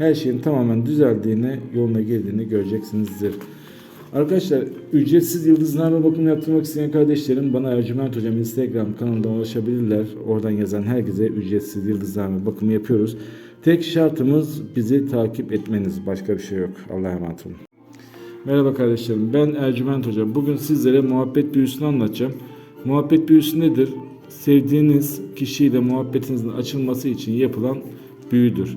her şeyin tamamen düzeldiğini, yoluna girdiğini göreceksinizdir. Arkadaşlar ücretsiz yıldızlarla bakım yaptırmak isteyen kardeşlerim bana Ercüment Hocam Instagram kanalından ulaşabilirler. Oradan yazan herkese ücretsiz yıldızlarla bakımı yapıyoruz. Tek şartımız bizi takip etmeniz. Başka bir şey yok. Allah'a emanet olun. Merhaba kardeşlerim ben Ercüment Hocam. Bugün sizlere muhabbet büyüsünü anlatacağım. Muhabbet büyüsü nedir? Sevdiğiniz kişiyle muhabbetinizin açılması için yapılan büyüdür.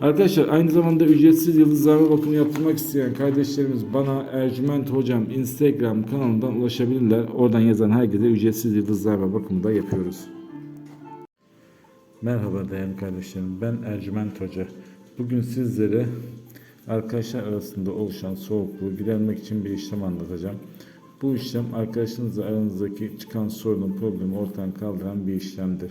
Arkadaşlar aynı zamanda ücretsiz yıldızlarma bakımı yaptırmak isteyen kardeşlerimiz bana Ercüment Hocam Instagram kanalından ulaşabilirler. Oradan yazan herkese ücretsiz yıldızlarma bakımı da yapıyoruz. Merhaba değerli kardeşlerim. Ben Ercüment Hoca. Bugün sizlere arkadaşlar arasında oluşan soğukluğu gidermek için bir işlem anlatacağım. Bu işlem arkadaşınızla aranızdaki çıkan sorunu, problemi ortadan kaldıran bir işlemdir.